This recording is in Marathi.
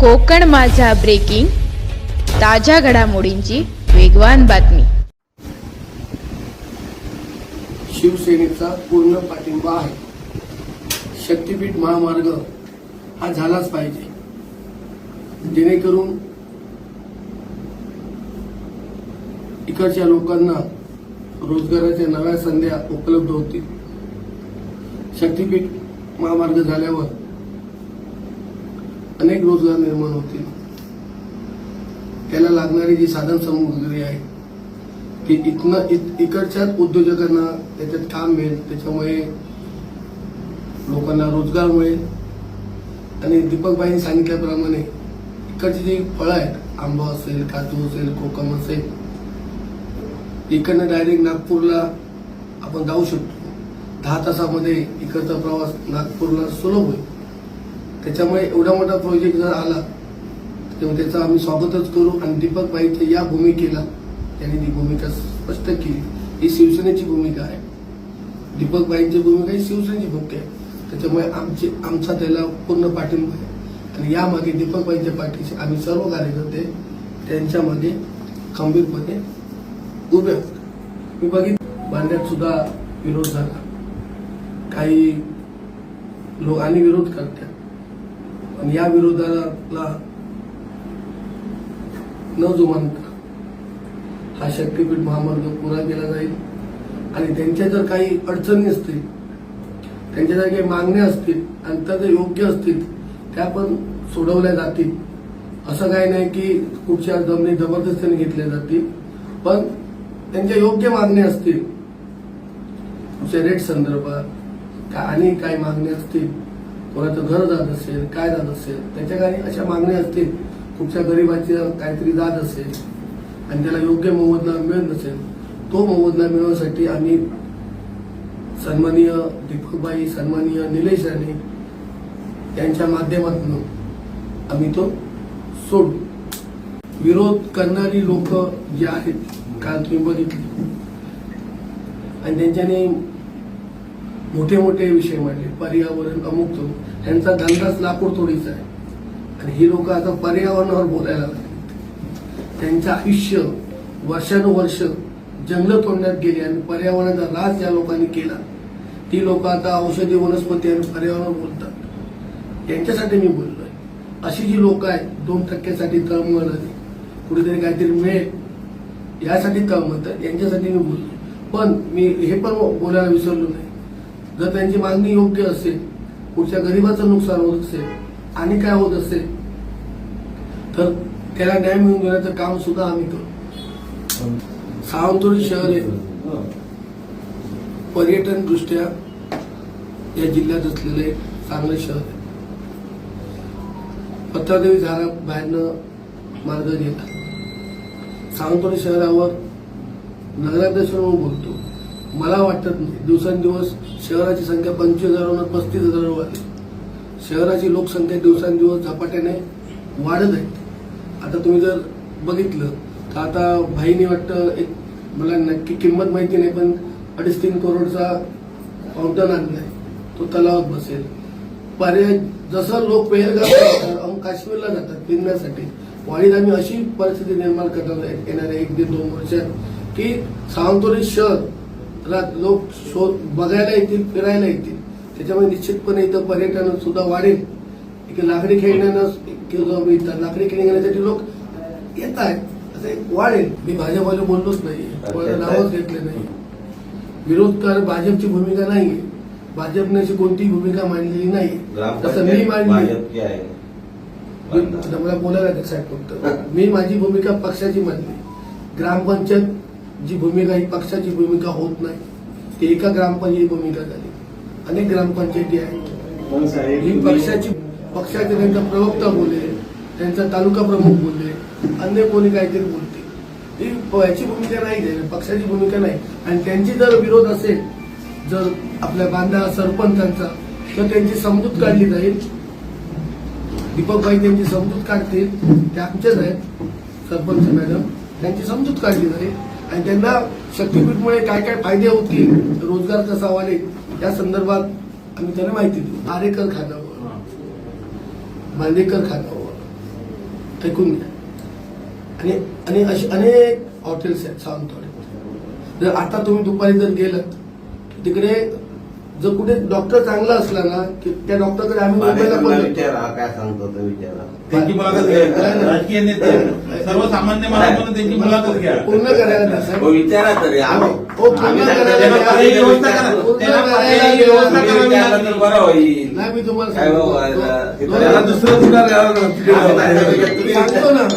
कोकण माझा ब्रेकिंग ताज्या घडामोडींची वेगवान बातमी. शिवसेनेचा पूर्ण पाठिंबा आहे. शक्तीपीठ महामार्ग हा झालाच पाहिजे. जेणेकरून इकडच्या लोकांना रोजगाराच्या नव्या संध्या उपलब्ध होतील. शक्तीपीठ महामार्ग झाल्यावर अनेक रोजगार निर्माण होतील. त्याला लागणारी जी साधन सामुग्री आहे ती इथनं इत- इकडच्याच उद्योजकांना त्याच्यात काम मिळेल. त्याच्यामुळे लोकांना रोजगार मिळेल. आणि दीपकबाईंनी सांगितल्याप्रमाणे इकडची जी फळं आहेत आंबा असेल काजू असेल कोकम असेल इकडनं डायरेक्ट नागपूरला आपण जाऊ शकतो. दहा तासामध्ये इकडचा प्रवास नागपूरला सुलभ होईल. त्याच्यामुळे एवढा मोठा प्रोजेक्ट जर आला तेव्हा त्याचं आम्ही स्वागतच करू. आणि दीपक बाईच्या या भूमिकेला त्यांनी ती भूमिका स्पष्ट केली. ही शिवसेनेची भूमिका आहे. दीपक भाईंची भूमिका ही शिवसेनेची भूमिका आहे. त्याच्यामुळे आमची आमचा त्याला पूर्ण पाठिंबा आहे. आणि यामागे दीपक भाईंच्या पाठीशी आम्ही सर्व कार्यकर्ते त्यांच्यामध्ये खंबीरपणे उभे होते मी बघित बांड्यात सुद्धा विरोध झाला. काही लोक आणि विरोध करतात. आणि या विरोधाला न जुमानता हा शक्तीपीठ महामार्ग पुरा केला जाईल. आणि त्यांच्या जर काही अडचणी असतील त्यांच्या जर काही मागण्या असतील आणि त्या जर योग्य असतील त्या पण सोडवल्या जातील. असं काही नाही की कुठच्या जमिनी जबरदस्तीने घेतल्या जातील पण त्यांच्या योग्य मागण्या असतील. कुठच्या रेट संदर्भात का आणि काही मागण्या असतील कोणाचं घर जात असेल काय जात असेल त्याच्या काही अशा मागण्या असतील. कुठच्या गरीबाची काहीतरी जात असेल आणि त्याला योग्य मोबदला मिळत नसेल तो मोबदला मिळवण्यासाठी आम्ही सन्माननीय दीपकबाई सन्माननीय निलेश राणे यांच्या माध्यमातून आम्ही तो सोडू. विरोध करणारी लोक जी आहेत काल तुम्ही बघितली. आणि त्यांच्याने मोठे मोठे विषय मांडले. पर्यावरण अमुक तो. त्यांचा धंदाच लाकूड तोडीचा आहे. आणि ही लोक आता पर्यावरणावर बोलायला लागली. त्यांचं आयुष्य वर्षानुवर्ष जंगल तोडण्यात गेली आणि पर्यावरणाचा राज ज्या लोकांनी केला. ती लोक आता औषधी वनस्पती आणि पर्यावरण बोलतात. यांच्यासाठी मी बोललोय. अशी जी लोक आहेत दोन टक्क्यासाठी तळमळ कुठेतरी काहीतरी मिळेल यासाठी तळमळतात यांच्यासाठी मी बोललो पण मी हे पण बोलायला विसरलो नाही. जर त्यांची मागणी योग्य असेल पुढच्या गरीबाचं नुकसान होत असेल आणि काय होत असेल तर त्याला न्याय मिळवून देण्याचं काम सुद्धा आम्ही करू सावंतवाडी शहर हे पर्यटन दृष्ट्या या जिल्ह्यात असलेलं एक चांगलं शहर आहे. पत्रादेवी झाला बाहेरनं मार्ग घेतात सावंतवाडी शहरावर नगराध्यक्ष म्हणून बोलतो. मला वाटत नाही. दिवसेंदिवस शहराची संख्या पंचवीस हजारावर पस्तीस हजारावर आली शहराची लोकसंख्या दिवसेंदिवस झपाट्याने वाढत आहे. आता तुम्ही जर बघितलं तर आता भाईने वाटतं एक मला नक्की किंमत माहिती नाही पण अडीच तीन करोडचा फाउंटन आणलाय. तो तलावात बसेल. पर्याय जसं लोक पेहलगाव अमुक काश्मीरला जातात फिरण्यासाठी वाढीत आम्ही अशी परिस्थिती निर्माण करणार येणाऱ्या एक दीड दोन वर्षात की सावंतवाडी शहर लोक शोध बघायला येतील फिरायला येतील. त्याच्यामुळे निश्चितपणे इथं पर्यटन सुद्धा वाढेल. इथे लाकडी खेळण्यानं लाकडी खेळणी घेण्यासाठी लोक येत आहेत. असं एक वाढेल. मी भाजपवाले बोललोच नाही. नावच घेतलं नाही. विरोध कर भाजपची भूमिका नाही. भाजपने अशी कोणतीही भूमिका मांडलेली नाही. तसं मी मांडली. मला बोलायला साहेब फक्त. मी माझी भूमिका पक्षाची मांडली. ग्रामपंचायत जी भूमिका ही पक्षाची भूमिका होत नाही. ती एका ग्रामपंचायती भूमिका झाली. अनेक ग्रामपंचायती आहेत. ही पक्षाची पक्षाचे त्यांचा प्रवक्ता बोलले त्यांचा तालुका प्रमुख बोलले अन्य कोणी काहीतरी बोलते. ही याची भूमिका नाही पक्षाची भूमिका नाही. आणि त्यांची जर विरोध असेल जर आपल्या बांधा सरपंचांचा तर त्यांची समजूत काढली जाईल. दीपकबाई त्यांची समजूत काढतील. ते आमचेच आहेत सरपंच मॅडम. त्यांची समजूत काढली जाईल. आणि त्यांना शक्तीपीठमुळे काय काय फायदे होतील रोजगार कसा वाढेल या संदर्भात आम्ही त्यांना माहिती देऊ. आरेकर खानावर. बांदेकर खानावर. ऐकून घ्या. आणि आणि अशी अनेक हॉटेल्स आहेत सावंतवाडी. जर आता तुम्ही दुपारी जर गेलात तिकडे जर कुठे डॉक्टर चांगला असला ना की त्या डॉक्टरकडे आम्ही मुंबईला पण. विचारा काय सांगतो तो विचारा त्यांची मुलाखत घ्या राजकीय नेते सर्वसामान्य माणूस म्हणून त्यांची मुलाखत घ्या पूर्ण करायला द्या साहेब. हो विचारा तरी आम्ही हो, पूर्ण आम्ही करायला सांगतो त्याला द्या. पर्यायी व्यवस्था करा पूर्ण त्याला करायला पर्यायी द्या. व्यवस्था तुम्ही करावी विचारलं लागेल तर बरं होईल नाही मी तुम्हाला काय. बाबा, त्याला दुसरं सांगतो ना